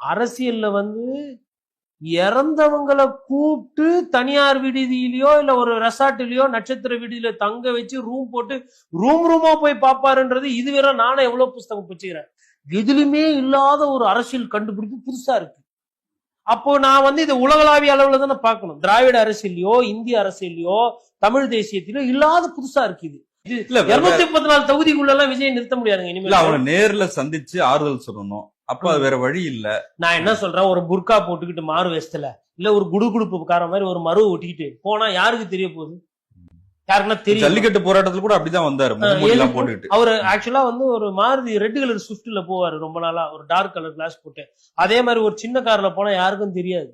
அரசியல்ல வந்து இறந்தவங்களை கூப்பிட்டு தனியார் விடுதியிலயோ இல்ல ஒரு ரெசார்ட்லயோ நட்சத்திர விடுதியில தங்க வச்சு ரூம் போட்டு ரூம் ரூமா போய் பாப்பாருன்றது இதுவரை நானும் எவ்வளவு புஸ்தகம் பிடிச்சுக்கிறேன். எதுலுமே இல்லாத ஒரு அரசியல் கண்டுபிடிப்பு புதுசா இருக்கு. அப்போ நான் வந்து இது உலகளாவிய அளவுல தானே பார்க்கணும். திராவிட அரசியலையோ இந்திய அரசியலையோ தமிழ் தேசியத்திலயோ இல்லாத புதுசா இருக்கு இது. இருநூத்தி முப்பத்தி நாலு தொகுதிக்குள்ள எல்லாம் விஜய் நிறுத்த முடியாதுங்க இனிமேல். அவனை நேர்ல சந்திச்சு ஆறுதல் சொல்லணும். அப்ப அது வேற வழி இல்ல. நான் என்ன சொல்றேன்? ஒரு புர்கா போட்டுக்கிட்டு மாறு வேஷத்துல இல்ல ஒரு குடுகுடுப்புக்கார மாதிரி ஒரு மருவு ஒட்டிக்கிட்டு போனா யாருக்கு தெரிய போகுது? யாருக்குன்னா தெரியும். ஜல்லிக்கட்டு போராட்டத்துல கூட அப்படிதான் வந்தாரு? போட்டுக்கிட்டு. அவரு ஆக்சுவலா வந்து ஒரு மாருதி ரெட் கலர் ஸ்விஃப்ட்ல போவாரு ரொம்ப நாளா. ஒரு டார்க் கலர் கிளாஸ் போட்டு. அதே மாதிரி ஒரு சின்ன கார்ல போனா யாருக்கும் தெரியாது.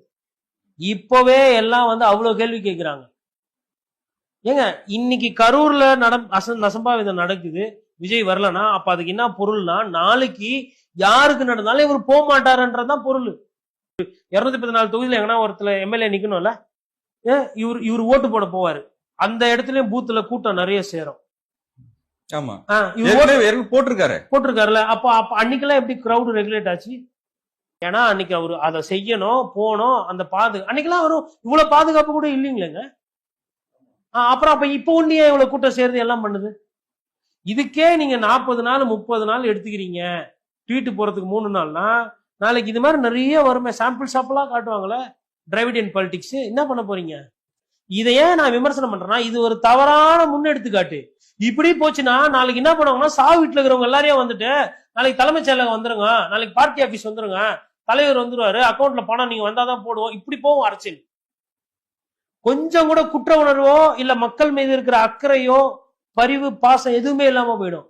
இப்பவே எல்லாம் வந்து அவ்வளவு கேள்வி கேக்குறாங்க. ஏங்க இன்னைக்கு கரூர்ல நட அச அசம்பாவிதம் நடக்குது. விஜய் வரலனா அப்ப அதுக்கு என்ன பொருள்னா நாளைக்கு யாருக்கு நடந்தாலும் இவர் போக மாட்டாருன்றதுதான் பொருள். இருநூத்தி பத்தி நாலு தொகுதியில எங்கன்னா ஒருத்தர் எம்எல்ஏ நிக்கணும்ல? இவர் இவர் ஓட்டு போட போவாரு. அந்த இடத்துலயும் பூத்துல கூட்டம் நிறைய சேரும். ஆமா. போட்டிருக்காரு. போட்டிருக்காருல்ல அப்ப அப்ப அன்னைக்கெல்லாம் எப்படி கிரவுட் ரெகுலேட் ஆச்சு? ஏன்னா அன்னைக்கு அவரு அதை செய்யணும் போகணும் அந்த பாது அன்னைக்கெல்லாம் அவரும் இவ்வளவு பாதுகாப்பு கூட இல்லைங்களேங்க. அப்புறம் அப்ப இப்போ ஒன்னியே இவ்வளவு கூட்டம் சேர்ந்து எல்லாம் பண்ணுது? இதுக்கே நீங்க நாற்பது நாள் முப்பது நாள் எடுத்துக்கிறீங்க. ட்வீட்டு போகிறதுக்கு மூணு நாள்னா நாளைக்கு இது மாதிரி நிறைய வருமே. சாம்பிள் சாப்பிளாக காட்டுவாங்களே. டிரைவிடியன் பாலிடிக்ஸ் என்ன பண்ண போறீங்க? இதை ஏன் நான் விமர்சனம் பண்றேன்னா இது ஒரு தவறான முன்னெடுத்துக்காட்டு. இப்படி போச்சுன்னா நாளைக்கு என்ன பண்ணுவாங்கன்னா சாவு வீட்டில் இருக்கிறவங்க எல்லாரையும் வந்துட்டு நாளைக்கு தலைமைச் செயலகம் வந்துருங்க. நாளைக்கு பார்ட்டி ஆஃபீஸ் வந்துருங்க. தலைவர் வந்துருவாரு. அக்கௌண்ட்ல பணம் நீங்க வந்தாதான் போடுவோம். இப்படி போகும் அரசியல். கொஞ்சம் கூட குற்ற உணர்வோ இல்ல மக்கள் மீது இருக்கிற அக்கறையோ பரிவு பாசம் எதுவுமே இல்லாம போயிடும்.